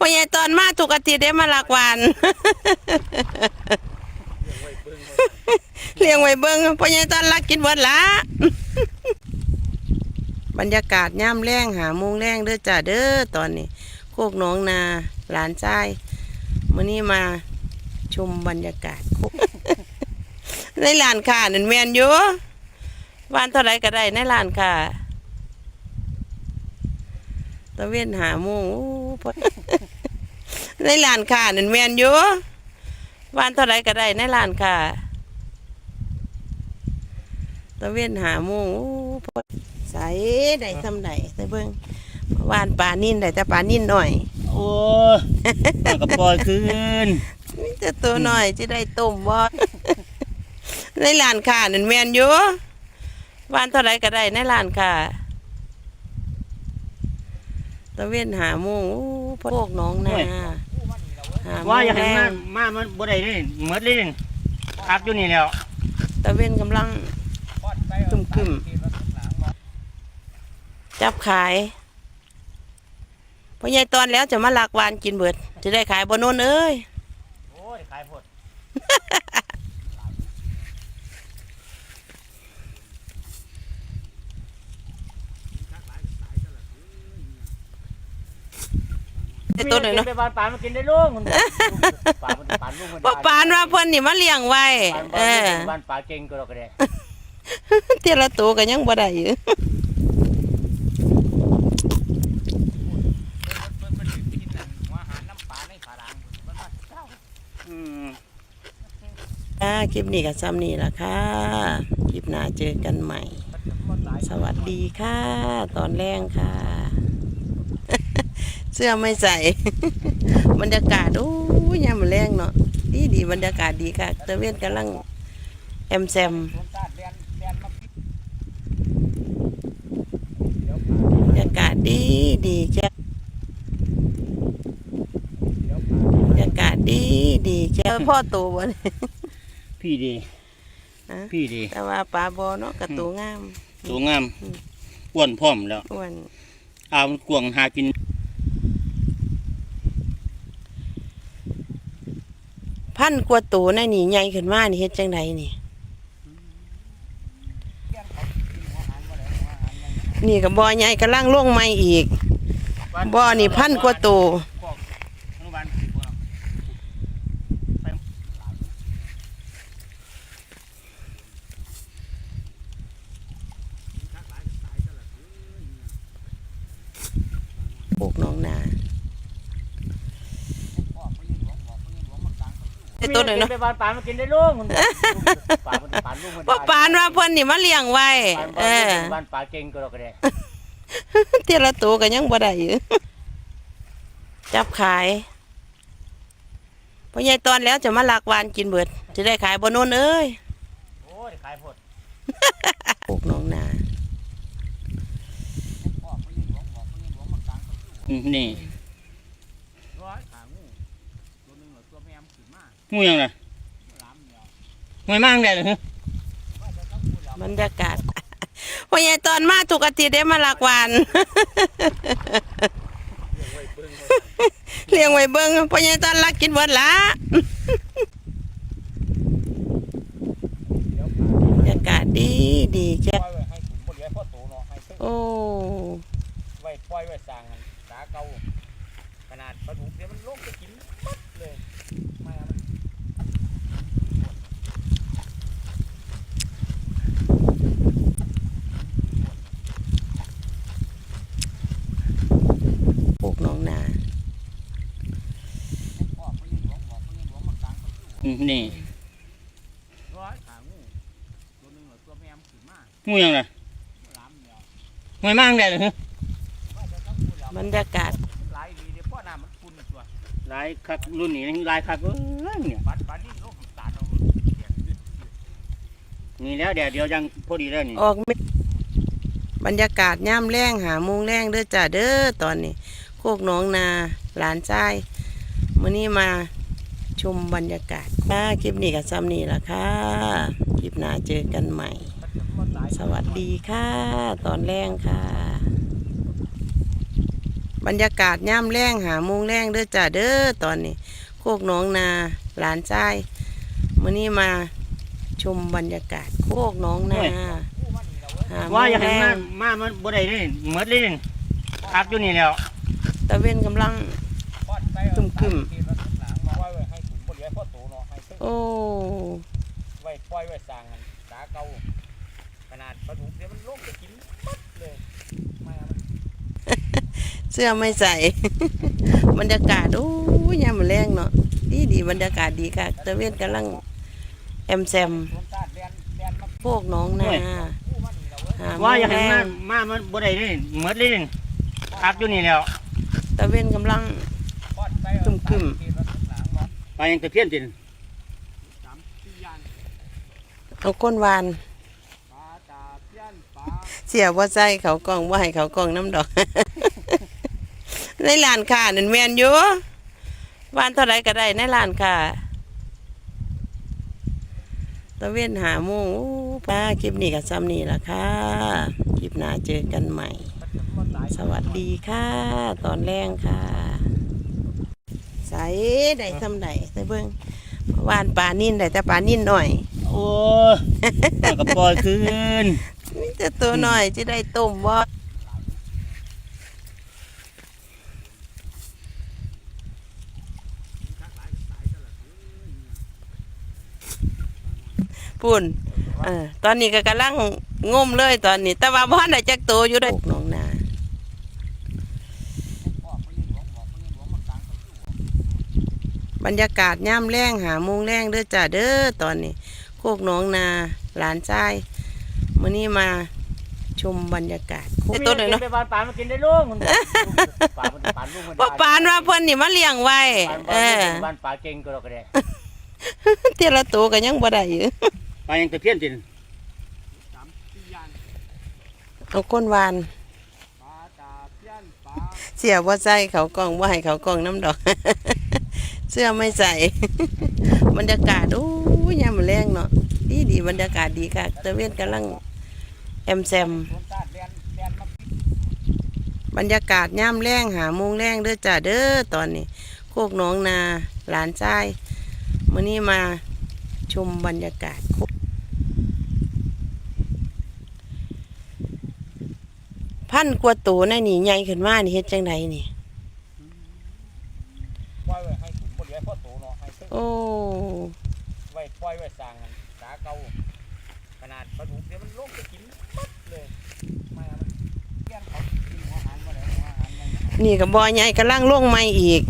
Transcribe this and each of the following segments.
วันยายตอนมาถูกอาทิตย์ได้มาหลักวันเลี้ยงไว้เบิ้งพ่อยายตอนรักกินเบิดละบรรยากาศย่ำแรงหาโมงแรงเด้อจ้าเด้อตอนนี้โคกหน้องนาหลานชายมื้อนี้มาชมบรรยากาศในลานค้านั่นแมนอยู่วันเท่าไรก็ได้ในลานค้า ตะเวนหาโมงโอ้พ่อในลานค้านั่นแม่นอยู่วันเท่าไรก็ได้ในลานค้าตะเวนหาโมงโอ้พ่อใส่ได้ทำไดแต่เบิ่งวานปลานิ่นได้แต่ปลานิ่นหน่อย โอ้ยมันก็ปล่อยคืนนี่แต่ตัวหน่อยจะได้ต้มบ่ในร้านค้านั่นแม่นอยู่วันเท่าไรก็ได้ในร้านค้า ตะเวนหาโมงโอ้พวกน้องนาหาโมว่าอย่างแรนั้นมางมามันบ่ได้เลยเหมือนเลยนี่พักอยู่นี่แล้วตะเวนกำลังคึมคึมจับขายพ่อใหญ่ตอนแล้วจะมาลักวานกินเบิด จะได้ขายบนโน้นเอ้ย โอ้ยขายผด ตัวหน่อยเนาะไปบ้านปลามากินได้ลูกมันปานปลาลูกมันพ่อปานว่าเพิ่นนี่มาเลี้ยงไว้เออบ้านปลาเก่งก็เราก็ได้เทียละตัวก็ยังบ่ได้อยู่อืมค่ะคลิปนี้ก็ซ้ำนี่ละค่ะ คลิปหน้าเจอกันใหม่ สวัสดีค่ะ ตอนแรงค่ะ เสื้อไม่ใส่ บรรยากาศโอ้ยยามมอแรงเนาะดีดีบรรยากาศดีค่ะตะเวนกำลังแอมแซมบรรยากาศดีดีจ้ะบรรยากาศดีดีจ้ะพ่อโตบ่เนี่ยพี่ดีฮะพี่ดี แต่ว่าปลาบอเนาะกระตูงาม ตัวงามอ้วนพร้อมแล้วอ้วนเอามันกวางหากิน พันกว่าตัวในะนี่ใหญ่ขึ้นมานี่เฮ็ดจังไดนี่ นี่ก็บ่อใหญ่กำลังลงใหม่อีก บ่อนี่พันกว่าตัวปลูกน้องนา ไอ้ตัวหน่อยเนาะไปบ้านปลามากินได้ลูกมันปลามันปลาลูกมันบ่ปานว่าเพิ่นนี่มาเลี้ยงไว้เออบ้านปลาเก่งก็เราก็ได้เทียละตัวก็ยังบ่ได้อยู่จับขายพ่อใหญ่ตอนแล้วจะมาลักวานกินเบิด จะได้ขายบนโน้นเอ้ยโอ้ยขายผดปลูกน้องนานี่ งูยังไงงูมั่งได้เหรอบรรยากาศพ่อใหญ่ตอนมาทุกอาทิตย์ได้มาลักวานเลี้ยงไว้เบิ้งพ่อใหญ่ตอนลักกินเบิดละบรรยากาศดีดีจ้ะปล่อยไว้ให้ขุนบ่เหลือพ่อโตเนาะให้เพิ่งโอ้ไว้ปล่อยไว้สร้างกันสาเก่าขนาดปลาดุกเดี๋ยวมันลงไปกินหมดเลยไม่เอามัน ปลูกน้องนา อืม นี่ร้อยขางูตัวหนึ่งเหรอตัวแม่มขึ้นมางูยังไงล้ำเนี่ยงูมั่งได้เหรอบรรยากาศหลายดีเดี๋ยวพ่อน้ำมันคุณตัวลายคักรุ่นนี้ลายคักเอ้ยเนี่ยปัดปัดนี่โลกสารเอานี่แล้วเดี๋ยวเดี๋ยวยังพอดีแล้วนี่ออกเม็ดบรรยากาศย่ำแรงหาโมุงแรงเด้อจ้าเด้อตอนนี้โคกหน้องนาหลานชายมื้อนี้มา ชมบรรยากาศค่ะคลิปนี้กับซ้ำนี่ละค่ะ คลิปหน้าเจอกันใหม่ สวัสดีค่ะ ตอนแรงค่ะ บรรยากาศย่ำแรงหาโมงแรงเด้อจ้าเด้อตอนนี้ โคกหน้องนาหลานชายมื้อนี้มาชมบรรยากาศโคกหน้องนาหาโมว่างอย่างแรนั้นงมามันบ่ได้เลยหมดเลยนี่พักอยู่นี่แล้วตะเวนกำลังคึมคึ อ้ไว้ปล่อยไว้สร้างกันสาเก่าขนาดปลาดุกเนี่ยมันลงไปกินหมดเลยมามันเสื้อไม่ใส่ บรรยากาศโอ้ยยามมอแรงเนาะดีดีบรรยากาศดีค่ะตะเวนกำลังแอมแซมสวนตาดเรียนเรียนมาโคกหน้องนาคู่มันนี่แล้วเว้ยหาโมว่างอย่างแรนั้นงมามันบ่ได้เลยหมดเลยนี่พักอยู่นี่แล้วตะเวนกำลังปอดไปคึมคึมไปยังตะเพียนติ เอาก้นวานเสียนปลาเสียว่าใส่เขากองว่าให้เขากองน้ำดอก ในร้านค้านั่นแมนอยู่วานเท่าไรก็ได้ในร้านค้าตะเวนหาโมงป้าคลิปนี้กับซ้ำนี่ละค่ะ คลิปหน้าเจอกันใหม่ สวัสดีค่ะ ตอนแรงค่ะ ใส่ได้ซ้ำใดแต่เบิ่งวานปลานิ่นได้แต่ปลานิ่นหน่อย อ้ยก็ปล่อยคืนมีแต่ตัวหน่อยจะได้ต้มบ่ปุ่นเออตอนนี้ก็กำลังงมเลยตอนนี้ แต่ว่าบ้านได้จักโตวอยู่ได้หนองนาบรรยากาศย่ำแรงหาโมงแรงเด้อจ้าเด้อตอนนี้ กหน้องนาหลานชายมื้อนี้มาชมบรรยากาศโคกต้นเลยเนาะไปบ้านปลามากินได้ลุงมันบอกปลามันปลาลุงมันบ่ปานว่าเพิ่นนี่มาเลี้ยงไว้เออบ้านปลาเก่งก็เราก็ได้เทียละตัวก็ยังบ่ได้อยู่ไปยังตะเพียนติเอาก้นวานปลาตาเพี้ยนปลาเสียว่าใส่เขากล่องว่าให้เขากล่องน้ำดอก เสื้อไม่ใส่บรรยากาศโอ้ยยามมอแรงเนาะ ดีดีบรรยากาศดีค่ะตะเวนกำลังแอมแซมสวนตาดเรียนเรียนมาบรรยากาศย่ำแรงหาโมงแรงเด้อจ้าเด้อตอนนี้ โคกหน้องนาหลานชายมื้อนี้มาชมบรรยากาศโคกพันกว่าตัวในะนี่ใหญ่ขึ้นมานี่เฮ็ดจังไดนี่ปล่อยไว้ให้ขุนบ่เหลือพ่อโตเนาะให้เพิ่นโอ้ไว้ปล่อยไว้สร้างกันสาเก่าขนาดปลาดุกเนี่ยมันลงไปกินหมดเลยมามันเพี้ยนเขากินหัวอาหารบ่ได้หัวอาหารยังนี่กับบ่อใหญ่กำลังลงใหม่อีก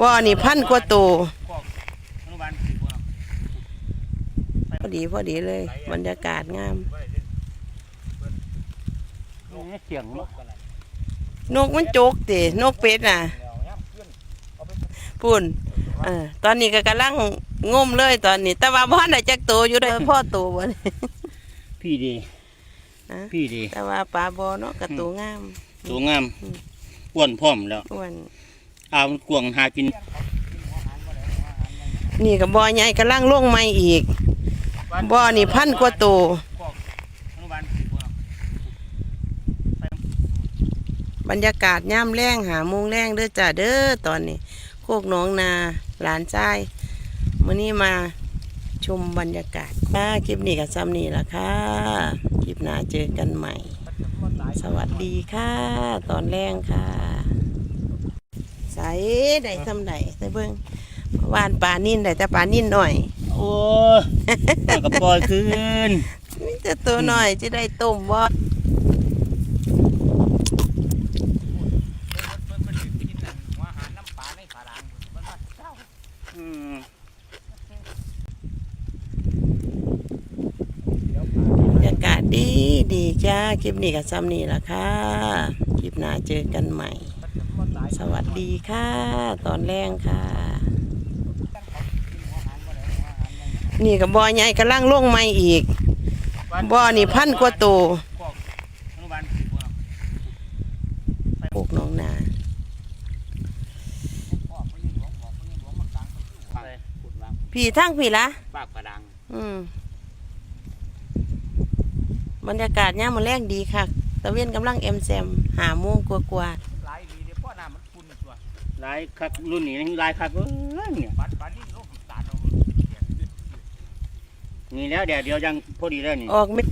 บ่อนี่พันกว่าตัวอนุบาลสี่บ่พอดีพอดีเลย บรรยากาศงามเสียงลกกันน่ะนกมันจกตินกเป็ดน่ะแล้วย่ำขึ้นเอาไป ปุ่นเออตอนนี้ก็กำลัง งมเลยตอนนี้ แต่ว่าพ่อได้จักโตวอยู่ได้อพ่อโตบ่นี่พี่ดี นะพี่ดี แต่ว่าปลาบ่อเนาะก็โตวงาม ตัวงามอ้วนพร้อมแล้วอ้วนเอากวางหากินนี่กับบ่อใหญ่กำลังลงใหม่อีกบ่อนี่พันกว่าตัวอนุบาลสี่บ่บรรยากาศย่ำแรงหาโมงแรงเด้อจ้าเด้อตอนนี้ โคกหน้องนาหลานชาย มื้อนี้มาชมบรรยากาศค่ะคลิปนี้กับซ้ำนี่ละค่ะ คลิปหน้าเจอกันใหม่ สวัสดีค่ะ ตอนแรงค่ะ ใส่ได้ซ้ำใดแต่เบิ่งวานปลานิ่นได้แต่ปลานิ่นหน่อย โอ้ยก็ปล่อยคืนมีแต่ตัวหน่อยจะได้ต้มบ่เพิ่นเพิ่นสิกินนั่นหัวอาหารน้ำปลาในฝาลางพุ่นมันมาเจ้า อืม เดี๋ยวปลา บรรยากาศดีดีจ้า คลิปนี้กับซ้ำนี่ละค่ะ คลิปหน้าเจอกันใหม่มันตายสวัสดีค่ะ ตอนแรงค่ะ นี่กับบ่อใหญ่กำลังลงใหม่อีกบ่อนี่พันกว่าตัวอนุบาลสี่บ่ปลูกหน้องนาพ่อเพิ่นยังหลวงบอก บรรยากาศเนี่ยมันแรงดีค่ะ ตะเวนกำลังเอ็มแซมหาโมงกลัวหลายดีเดี๋ยวพ่อหน้ามันคุ้นตัวหลายคักรุ่นนี้หลายคักเอ้ยเนี่ยบัดบัดนี่โลกตาดเอามดนี่แล้วเดี๋ยวเดี๋ยวยังพอดีแล้วนี่ออกเม็ด